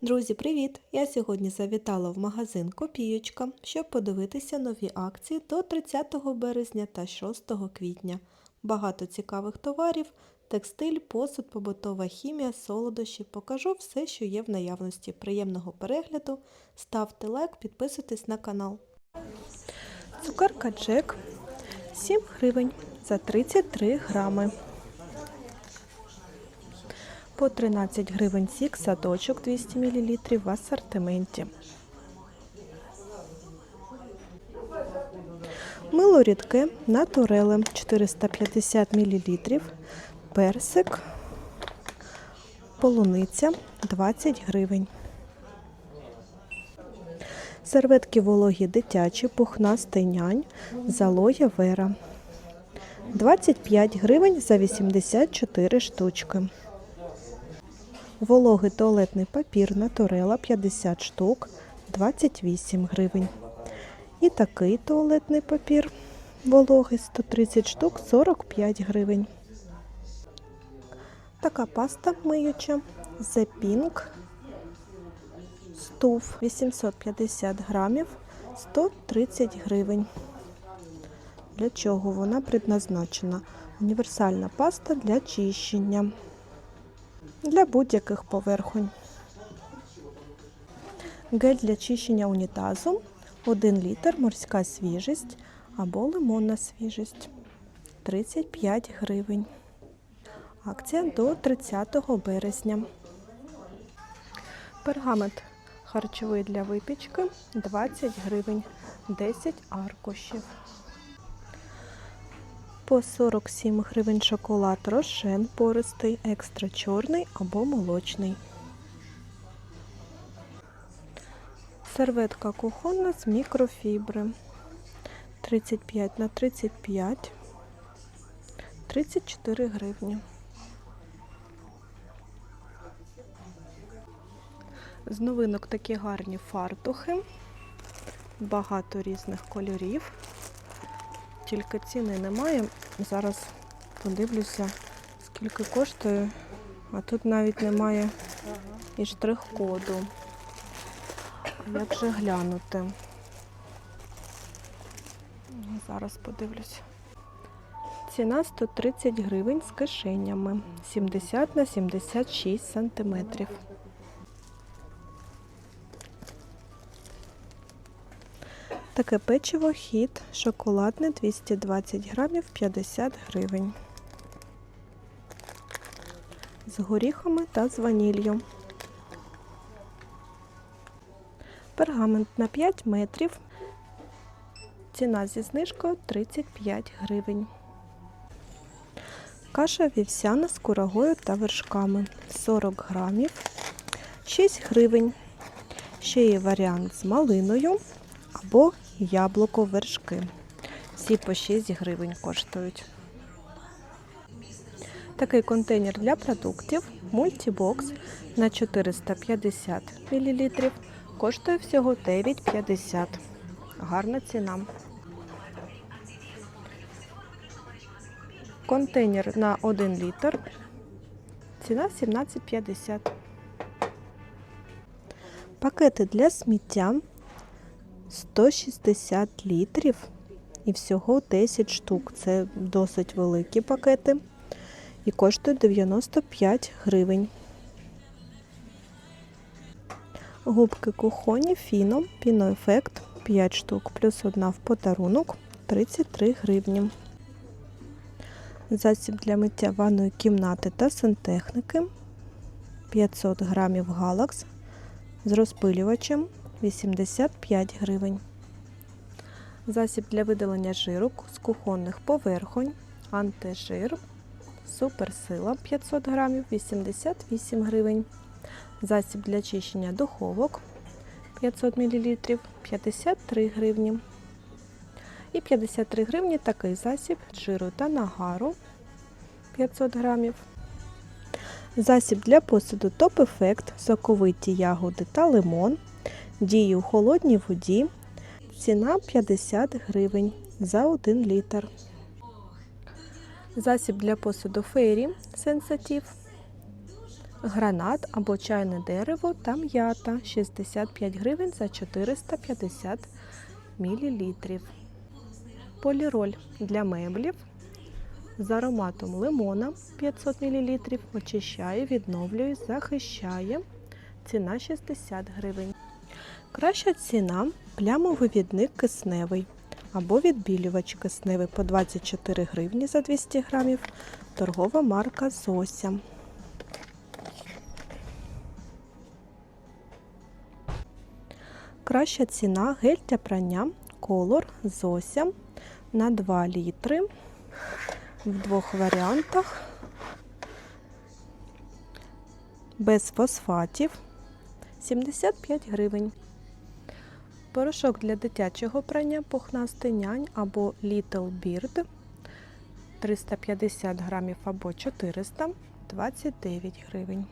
Друзі, привіт! Я сьогодні завітала в магазин Копієчка, щоб подивитися нові акції до 30 березня та 6 квітня. Багато цікавих товарів, текстиль, посуд, побутова хімія, солодощі. Покажу все, що є в наявності. Приємного перегляду, ставте лайк, підписуйтесь на канал. Цукерка Джек 7 гривень за 33 грами. По 13 гривень сік садочок 200 мл в асортименті. Мило рідке натуреле 450 мл. Персик, полуниця 20 гривень. Серветки вологі дитячі, пухнастий нянь, залоя вера. 25 гривень за 84 штучки. Вологий туалетний папір Натурела 50 штук 28 гривень. І такий туалетний папір вологий 130 штук 45 гривень. Така паста миюча The Pink Стуф 850 грамів 130 гривень. Для чого вона предназначена? Універсальна паста для чищення для будь-яких поверхонь. Гель для чищення унітазу 1 літр морська свіжість або лимонна свіжість 35 гривень. Акція до 30 березня. Пергамент харчовий для випічки 20 гривень, 10 аркушів. По 47 гривень шоколад рошен пористий, екстра чорний або молочний. Серветка кухонна з мікрофібри 35 на 35 34 гривні. З новинок такі гарні фартухи, багато різних кольорів тільки ціни немає. Зараз подивлюся, скільки коштує, а тут навіть немає і штрих-коду. Як же глянути? Зараз подивлюся. Ціна 130 гривень з кишенями 70 на 76 сантиметрів. Таке печиво хід шоколадне 220 грамів 50 гривень. З горіхами та з ваніллю. Пергамент на 5 метрів. Ціна зі знижкою 35 гривень. Каша вівсяна з курагою та вершками 40 грамів 6 гривень. Ще є варіант з малиною або яблуко вершки. Всі по 6 гривень коштують. Такий контейнер для продуктів мультібокс на 450 мл коштує всього 9,50. Гарна ціна. Контейнер на 1 літр. Ціна 17,50. Пакети для сміття 160 літрів і всього 10 штук. Це досить великі пакети і коштують 95 гривень. Губки кухоні фіно, піноефект 5 штук, плюс одна в подарунок 33 гривні. Засіб для миття ванної кімнати та сантехніки 500 грамів галакс з розпилювачем 85 гривень. Засіб для видалення жиру з кухонних поверхонь, антижир, суперсила 500 грамів 88 гривень. Засіб для чищення духовок 500 мл 53 гривні. І 53 гривні такий засіб жиру та нагару 500 грамів. Засіб для посуду топ-ефект, соковиті ягоди та лимон Діє у холодній воді. Ціна 50 гривень за 1 літр. Засіб для посуду фейрі сенсатив Гранат або чайне дерево та м'ята 65 гривень за 450 мл. Поліроль для меблів з ароматом лимона 500 мл. Очищає, відновлює, захищає. Ціна 60 гривень. Краща ціна плямовивідник кисневий або відбілювач кисневий по 24 гривні за 200 грамів. Торгова марка Зося. Краща ціна гель для прання колор Зося на 2 літри в двох варіантах. Без фосфатів 75 гривень. Порошок для дитячого прання пухнастий нянь або Little Beard 350 грамів або 400 29 гривень.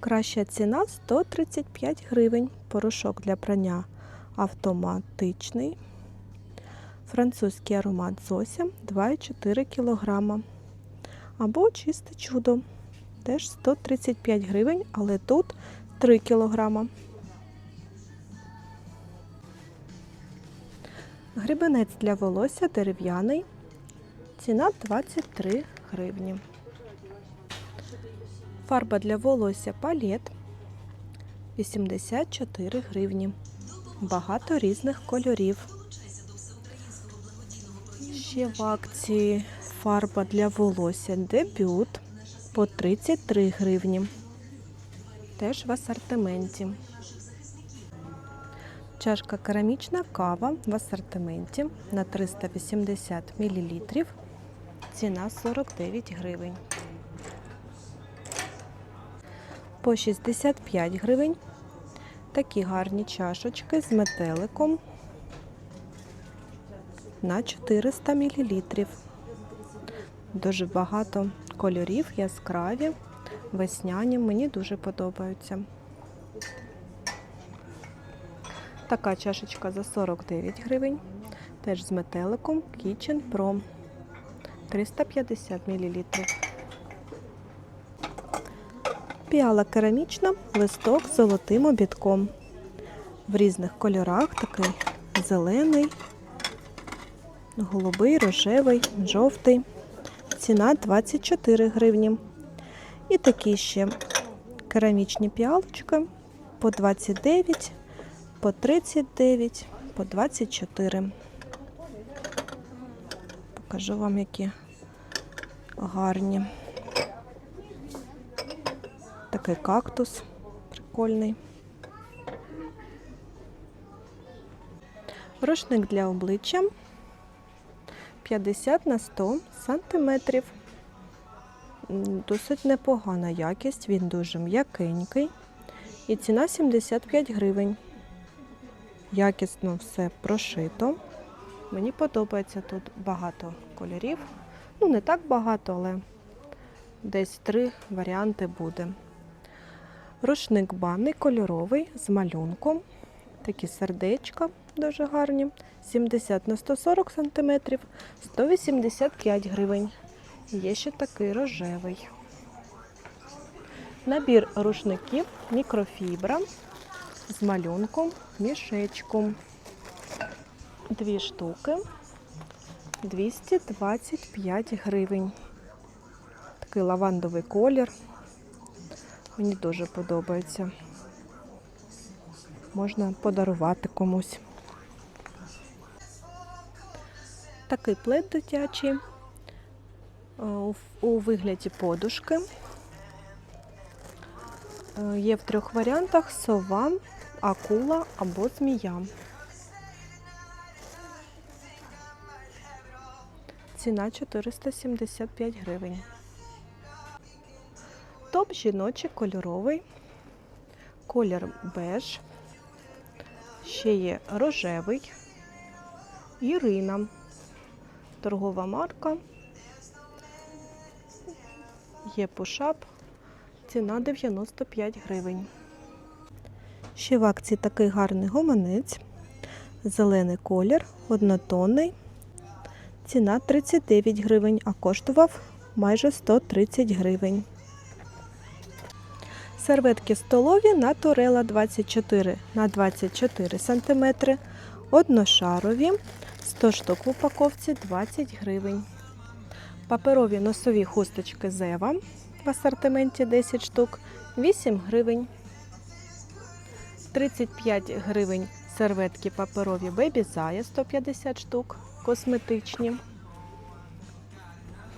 Краща ціна 135 гривень. Порошок для прання автоматичний. Французький аромат Зося 2,4 кг. Або чисте чудо. Теж 135 гривень, але тут 3 кг. Грибенець для волосся дерев'яний. Ціна 23 гривні. Фарба для волосся палет 84 гривні. Багато різних кольорів. Ще в акції фарба для волосся дебют по 33 гривні. Теж в асортименті. Чашка керамічна кава в асортименті на 380 мл. Ціна 49 гривень. По 65 гривень. Такі гарні чашечки з метеликом на 400 мл. Дуже багато кольорів, яскраві, весняні. Мені дуже подобаються. Така чашечка за 49 гривень. Теж з метеликом Kitchen Pro 350 мл. Піала керамічна, листок з золотим обідком. В різних кольорах такий зелений, голубий, рожевий, жовтий. Ціна 24 гривні. І такі ще керамічні піалочки по 29, по 39, по 24. Покажу вам, які гарні. Такий кактус прикольний. Рушник для обличчя 50 на 100 сантиметрів. Досить непогана якість, він дуже м'якенький. І ціна 75 гривень. Якісно все прошито. Мені подобається тут багато кольорів. Ну, не так багато, але десь три варіанти буде. Рушник банний кольоровий з малюнком. Такі сердечка дуже гарні. 70 на 140 см, 185 гривень. Є ще такий рожевий. Набір рушників мікрофібра з малюнком, мішечком. Дві штуки 225 гривень. Такий лавандовий колір. Мені дуже подобається. Можна подарувати комусь. Такий плед дитячий е, у- вигляді подушки. Е, Є в трьох варіантах: сова, акула або змія. Ціна 475 гривень. Топ жіночий кольоровий, колір беж. Ще є рожевий, Ірина, торгова марка. Є пушап, ціна 95 гривень. Ще в акції такий гарний гоманець, зелений колір, однотонний. Ціна 39 гривень, а коштував майже 130 гривень. Серветки столові Naturella 24 на 24 см. Одношарові 100 штук в упаковці 20 гривень. Паперові носові хусточки Зева в асортименті 10 штук 8 гривень. 35 гривень серветки паперові Baby Zaya 150 штук, косметичні.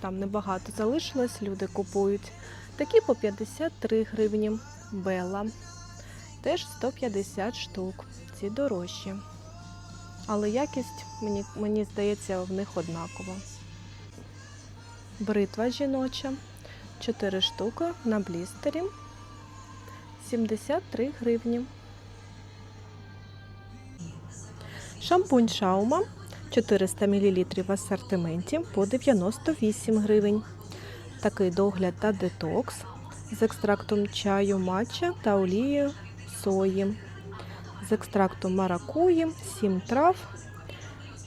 Там небагато залишилось, люди купують. Такі по 53 гривні. Бела. Теж 150 штук. Ці дорожчі. Але якість, мені, мені здається, в них однакова. Бритва жіноча. 4 штуки на блістері. 73 гривні. Шампунь Шаума 400 мл в асортименті по 98 гривень. Такий догляд та детокс з екстрактом чаю матча та олією сої. З екстрактом маракуї, 7 трав.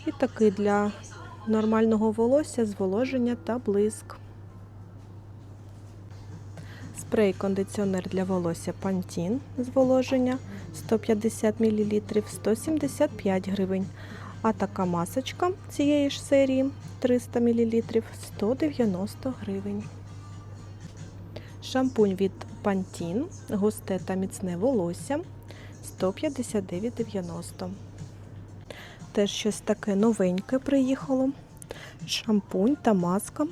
І такий для нормального волосся зволоження та блиск. Спрей-кондиціонер для волосся Pantene зволоження 150 мл 175 гривень. А така масочка цієї ж серії 300 мл 190 гривень. Шампунь від Pantene густе та міцне волосся 159,90. Теж щось таке новеньке приїхало. Шампунь та маска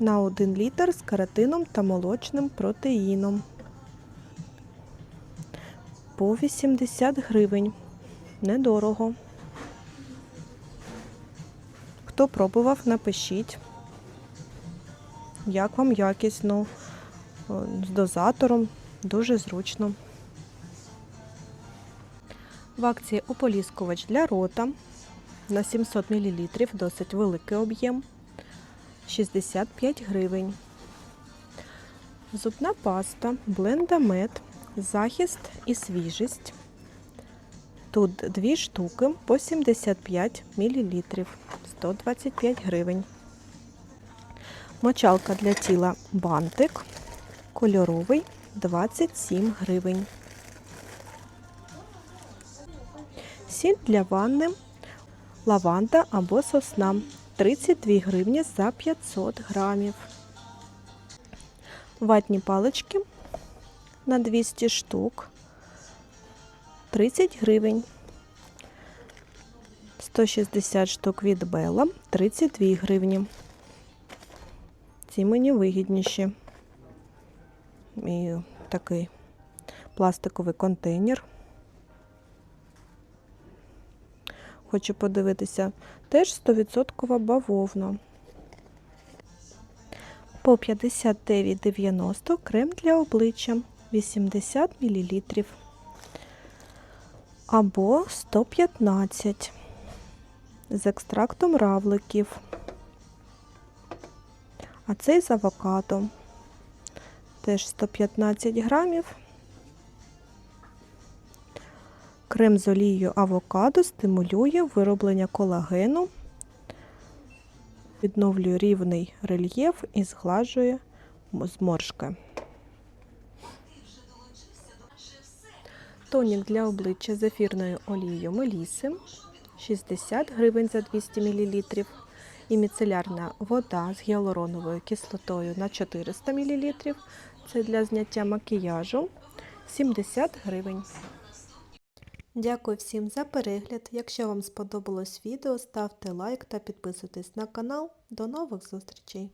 на 1 літр з каротином та молочним протеїном. По 80 гривень. Недорого. Хто пробував, напишіть, як вам якість, ну, з дозатором, дуже зручно. В акції ополіскувач для рота на 700 мл, досить великий об'єм, 65 гривень. Зубна паста Блендамет, захист і свіжість. Тут дві штуки по 75 мл, 125 гривень. Мочалка для тіла бантик, кольоровий 27 гривень. Сіль для ванни, лаванда або сосна 32 гривні за 500 грамів. Ватні палички на 200 штук 30 гривень. 160 штук від Бела 32 гривні. Ці мені вигідніші. І такий пластиковий контейнер. Хочу подивитися. Теж 100% бавовна. По 59,90 крем для обличчя 80 мл. Або 115 з екстрактом равликів. А цей з авокадо. Теж 115 грамів. Крем з олією авокадо стимулює вироблення колагену, відновлює рівний рельєф і зглажує зморшки. Тонік для обличчя з ефірною олією Меліси 60 гривень за 200 мл. І міцелярна вода з гіалуроновою кислотою на 400 мл. Це для зняття макіяжу 70 гривень. Дякую всім за перегляд. Якщо вам сподобалось відео, ставте лайк та підписуйтесь на канал. До нових зустрічей!